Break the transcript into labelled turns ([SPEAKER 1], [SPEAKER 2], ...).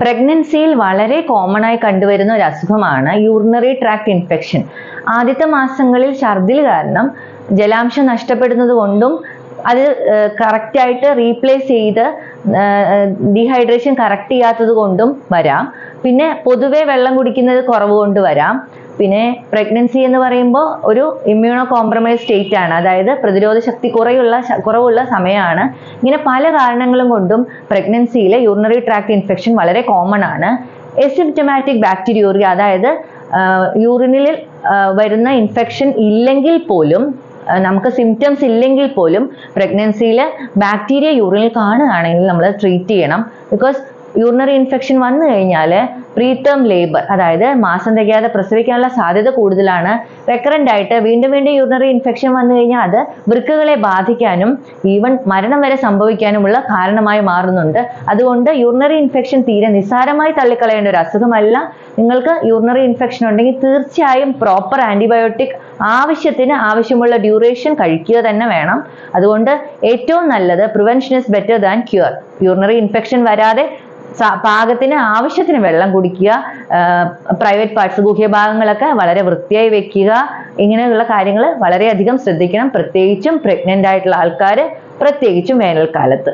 [SPEAKER 1] പ്രഗ്നൻസിയിൽ വളരെ കോമൺ ആയി കണ്ടുവരുന്ന ഒരു അസുഖമാണ് യൂറിനറി ട്രാക്ട് ഇൻഫെക്ഷൻ ആദ്യത്തെ മാസങ്ങളിൽ ഛർദിൽ കാരണം ജലാംശം നഷ്ടപ്പെടുന്നത് കൊണ്ടും അത് കറക്റ്റായിട്ട് റീപ്ലേസ് ചെയ്ത് ഡീഹൈഡ്രേഷൻ കറക്റ്റ് ചെയ്യാത്തത് കൊണ്ടും വരാം. പിന്നെ പൊതുവെ വെള്ളം കുടിക്കുന്നത് കുറവ് കൊണ്ട് വരാം. പിന്നെ പ്രഗ്നൻസി എന്ന് പറയുമ്പോൾ ഒരു ഇമ്മ്യൂണോ കോംപ്രമൈസ് സ്റ്റേറ്റ് ആണ്. അതായത് പ്രതിരോധ ശക്തി കുറയുള്ള കുറവുള്ള സമയമാണ് ഇങ്ങനെ പല കാരണങ്ങളും കൊണ്ടും പ്രഗ്നൻസിയിലെ യൂറിനറി ട്രാക്ട് ഇൻഫെക്ഷൻ വളരെ കോമൺ ആണ്. എസിംറ്റമാറ്റിക് ബാക്ടീരിയോറിയ അതായത് യൂറിനിൽ വരുന്ന ഇൻഫെക്ഷൻ ഇല്ലെങ്കിൽ പോലും നമുക്ക് സിംറ്റംസ് ഇല്ലെങ്കിൽ പോലും പ്രഗ്നൻസിയിൽ ബാക്ടീരിയ യൂറിനിൽ കാണുകയാണെങ്കിൽ നമ്മൾ ട്രീറ്റ് ചെയ്യണം. ബിക്കോസ് യൂറിനറി ഇൻഫെക്ഷൻ വന്നു കഴിഞ്ഞാൽ പ്രീടേം ലേബർ അതായത് മാസം തികയാതെ പ്രസവിക്കാനുള്ള സാധ്യത കൂടുതലാണ്. റെക്കറന്റ് ആയിട്ട് വീണ്ടും വീണ്ടും യൂറിനറി ഇൻഫെക്ഷൻ വന്നു കഴിഞ്ഞാൽ അത് വൃക്കകളെ ബാധിക്കാനും ഈവൻ മരണം വരെ സംഭവിക്കാനുമുള്ള കാരണമായി മാറുന്നുണ്ട്. അതുകൊണ്ട് യൂറിനറി ഇൻഫെക്ഷൻ തീരെ നിസ്സാരമായി തള്ളിക്കളയേണ്ട ഒരു അസുഖമല്ല. നിങ്ങൾക്ക് യൂറിനറി ഇൻഫെക്ഷൻ ഉണ്ടെങ്കിൽ തീർച്ചയായും പ്രോപ്പർ ആന്റിബയോട്ടിക് ആവശ്യത്തിന് ആവശ്യമുള്ള ഡ്യൂറേഷൻ കഴിക്കുക തന്നെ വേണം. അതുകൊണ്ട് ഏറ്റവും നല്ലത് prevention is better than cure urinary infection വരാതെ പാകത്തിന് ആവശ്യത്തിന് വെള്ളം കുടിക്കുക പ്രൈവറ്റ് പാർട്സ് ഗുഹ്യഭാഗങ്ങളൊക്കെ വളരെ വൃത്തിയായി വെക്കുക ഇങ്ങനെയുള്ള കാര്യങ്ങൾ വളരെയധികം ശ്രദ്ധിക്കണം. പ്രത്യേകിച്ചും പ്രഗ്നന്റ് ആയിട്ടുള്ള ആൾക്കാർ പ്രത്യേകിച്ചും വേനൽക്കാലത്ത്.